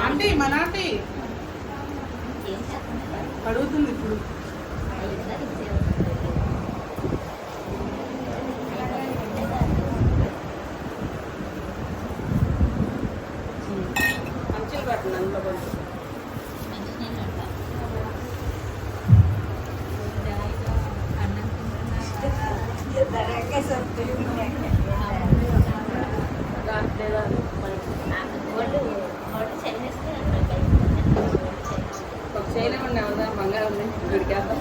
Aunty మన aunty. అడుగుతుంది ఇప్పుడు. అంచులు పెట్టండి అందులో కొంచెం లేదా ఒక చేయలేమండి ఎవరిదా బంగారం ఉంది గుడికేద్దాం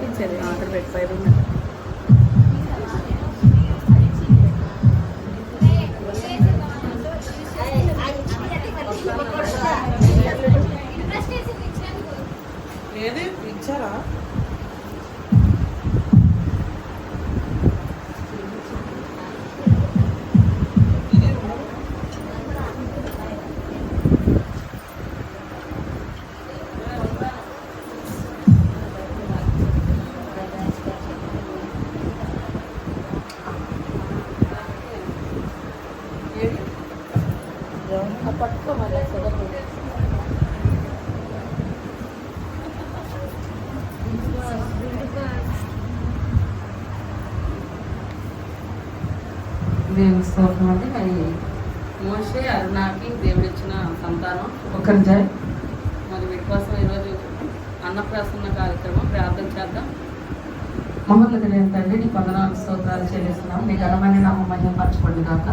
కొంచెం ఆర్డర్ పెట్టి ఫైవ్ లేదు ఇచ్చారా ఏది పట్టుకో మళ్ళీ అంటే మరి మోషే అరుణాకి దేవుడు ఇచ్చిన సంతానం. ఒకరి జయ మరి వీటి కోసం ఈరోజు అన్నప్రాసన్న కార్యక్రమం ప్రార్థన చేద్దాం. మమ్మల్ని తండ్రి నీ వందనాలు స్తోత్రాలు చెల్లిస్తున్నాం. నీ ఘనమైన నామం మహిమపరచబడి కాక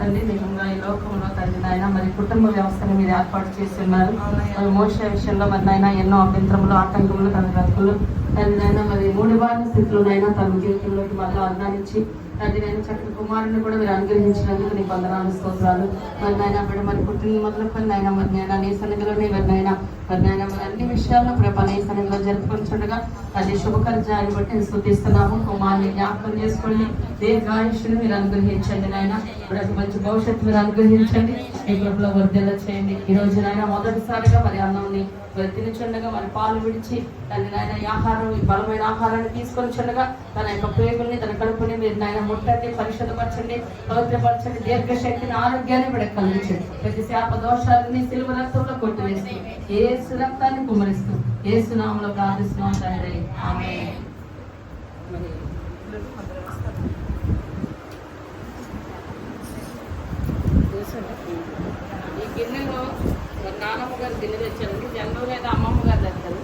తండ్రి నిజంగా ఈ లోకంలో తండ్రి నాయన మరి కుటుంబ వ్యవస్థను మీరు ఏర్పాటు చేసి ఉన్నారు మరి మోస విషయంలో మరి నాయన ఎన్నో అభ్యంతరములు ఆటంకములు తన బ్రతుకులు. తండ్రి నాయన మరి మూడు వారి స్థితిలోనైనా తన జీవితంలోకి మళ్ళీ అర్థాన్నిచ్చి తండ్రి నేను చక్కటి కుమారుని కూడా మీరు అనుగ్రహించినందుకు నీ వందనాలు స్తోత్రాలు. మరి నాయన మరి మరి పుట్టిన మొదలుకొని నాయన మరి నాయన నీ సన్నిధిలోనే మరి నాయన మరి అన్ని విషయాల్లో ప్రభా సన్నిధిలో జరుపుకుంటుండగా అది శుభకర్జాన్ని బట్టి నేను స్థుతిస్తున్నాము. కుమారుని జ్ఞాపకం చేసుకోండి దీర్ఘాయుష్ని మీరు అనుగ్రహించండి నాయన. ఇప్పుడు మంచి భవిష్యత్తు మీరు అనుగ్రహించండి. మీ కృపలో వర్ధల చేయండి. ఈ రోజు నాయన మొదటిసారిగా మరి అన్నంని మరి తినుచుండగా మరి పాలు విడిచి తన నాయన ఆహారం బలమైన ఆహారాన్ని తీసుకొని చుండగా తన యొక్క ప్రేగుల్ని తన కడుపుని మీరు నాయన ముట్టండి పరిశుద్ధపరచండి పవిత్రపరచండి దీర్ఘశక్తిని ఆరోగ్యాన్ని కూడా కలిగించండి. ప్రతి శాప దోషాలని సిలువ రక్తంలో కొట్టివేసి ఏ ఏసు రక్తాన్ని కుమరిస్తూ ఏసు నామంలో ప్రార్థిస్తున్నాం తండ్రి ఆమె ఈ గిన్నెలో మరి నాన్నమ్మ గారు గిన్నె తెచ్చారండి జన్మ అయితే అమ్మమ్మ గారు తెస్తారు.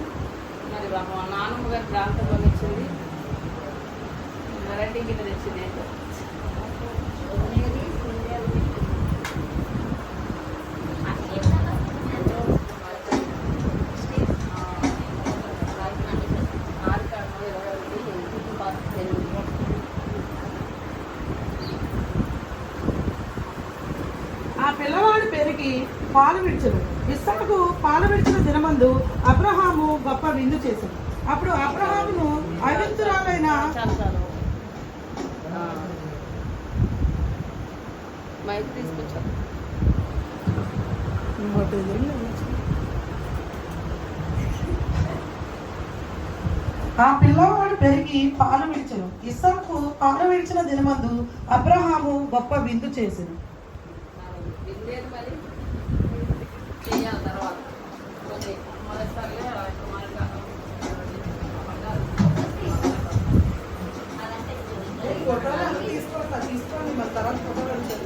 మరి మా నాన్నమ్మ గారి ప్రాంతంలో వచ్చింది. మరండి గిన్నె తెచ్చింది ఏంటో ఆ పెరిగి పాలు విడిచను ఇస్సాకు పాలు విడిచిన దినమందు అబ్రహాము గొప్ప విందు చేశాడు అప్పుడు అబ్రహామును అవింతురాలైన మైక్ ఆ పిల్లవాడు పెరిగి పాలు విడిచను ఇస్సాకు పాలు విడిచిన దినమందు అబ్రహాము గొప్ప విందు మరి? చేయాలి తర్వాత మొదటిసారిగా తీసుకోండి మన తర్వాత ఫోటోలు వచ్చాయి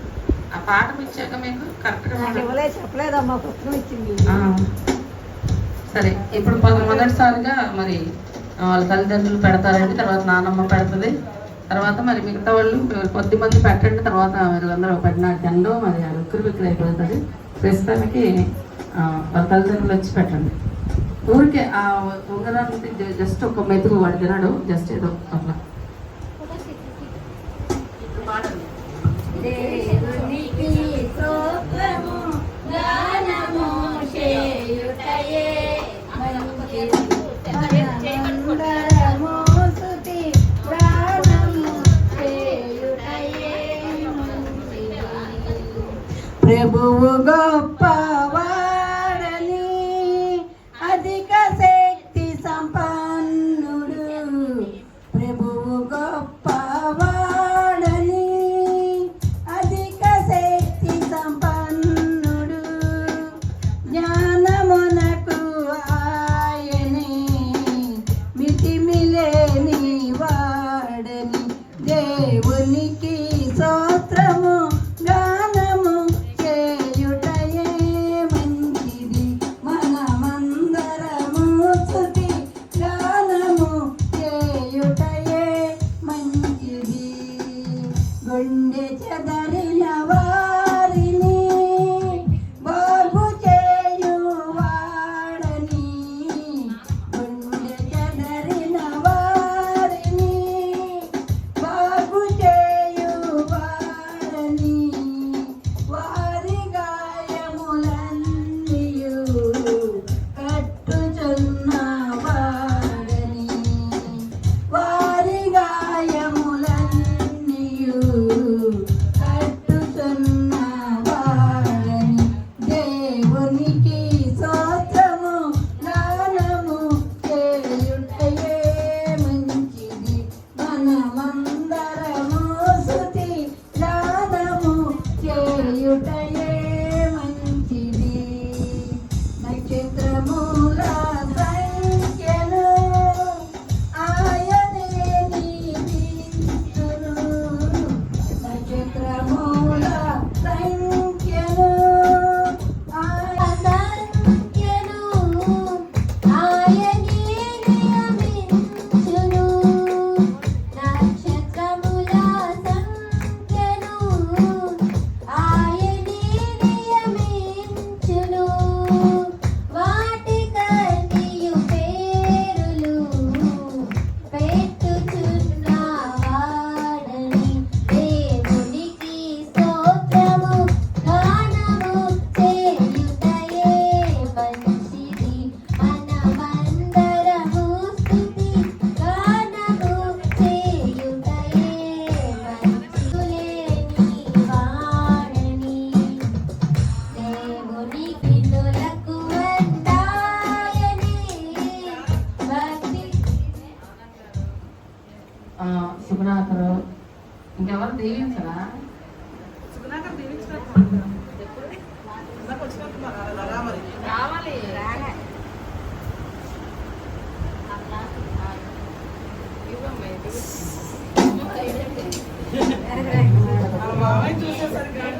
ఆ పాఠం ఇచ్చాక మీకు కరెక్ట్గా చెప్పలేదమ్మా పుస్తకం ఇచ్చింది. సరే ఇప్పుడు మొదటిసారిగా మరి వాళ్ళ తల్లిదండ్రులు పెడతారండి తర్వాత నానమ్మ పెడుతుంది. తర్వాత మరి మిగతా వాళ్ళు కొద్ది మంది పెట్టండి తర్వాత వీళ్ళందరూ పడినాడు జండో మరి ఆ ఉక్కురు బిక్కిరి అయిపోతుంది ప్రస్తుతానికి వాళ్ళ తల్లిదండ్రులు వచ్చి పెట్టండి. ఊరికే ఆ ఉంగరానికి జస్ట్ ఒక మెతుకు వాడు తినడు జస్ట్ ఏదో అట్లా. Prabhu Gop బాబాయ్ చూసేసరికి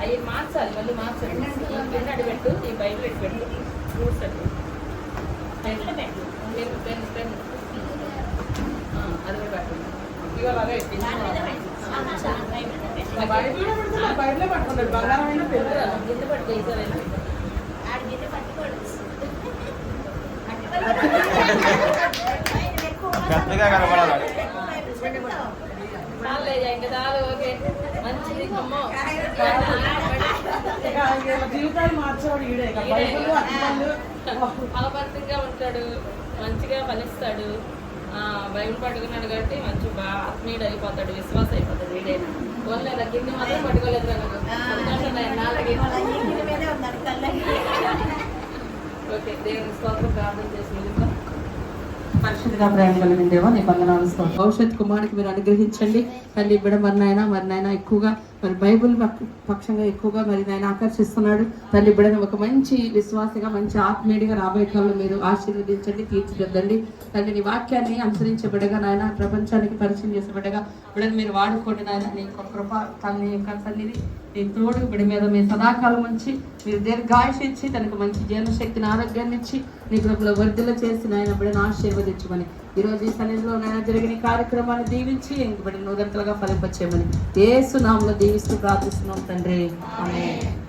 అవి మార్చాలి మళ్ళీ మార్చండి ఈ పెట్టు ఈ బయట పెట్టి పెట్టు ఫ్రూట్స్ అడ్డు పెన్ పెన్ పెన్ అది కూడా ఇవాళ అదే బంగారం అయినా పట్టుకో పెద్దగా కనపడాలి. జీవితాలు మార్చేవాడు ఈడే ఉంటాడు మంచిగా ఫలిస్తాడు ఆ, బైబిల్ పట్టుకున్నాడు కాబట్టి మంచి బాగా ఆత్మీయుడు అయిపోతాడు విశ్వాసం అయిపోతాడు వీడైనా ఓన్లేదా గిన్నె మాత్రం పట్టుకోలేదు ఓకే దేవుని స్తోత్రం ప్రార్థన చేసి పరిశుద్ధిగా ప్రేమ కలిగిన దేవా నీ వందనాలు భవిష్యత్ కుమారుడికి మీరు అనుగ్రహించండి. తల్లి ఇవ్వడం మరి నాయన మరి నాయన ఎక్కువగా మరి బైబుల్ పక్షంగా ఎక్కువగా మరి నాయన ఆకర్షిస్తున్నాడు. తల్లి బిడ్డను ఒక మంచి విశ్వాసగా మంచి ఆత్మీయుడిగా రాబోయే కాలంలో మీరు ఆశీర్వదించండి తీర్చిదిద్దండి. తల్లి నీ వాక్యాన్ని అనుసరించబడగా నాయన ప్రపంచానికి పరిచయం చేసే బిడగా బిడను మీరు వాడుకోండి నాయన. నీ యొక్క కృప తల్లి యొక్క తల్లిని నీ తోడు బిడ్డ మీద మీ సదాకాలం ఉంచి మీరు దీర్ఘాయుష ఇచ్చి తనకు మంచి జీర్ణశక్తిని ఆరోగ్యాన్ని ఇచ్చి నీ ప్రభుల వర్ధల చేసి నాయన బిడ్డను ఆశీర్వదించమని ఈ రోజు ఈ సన్నిధిలో నాయన జరిగిన కార్యక్రమాన్ని దీవించి ఇంకబడి నూదంతలుగా ఫలింపచేయమని ఏసు నామలో దీవిస్తూ ప్రార్థిస్తున్నాం తండ్రి. ఆమేన్.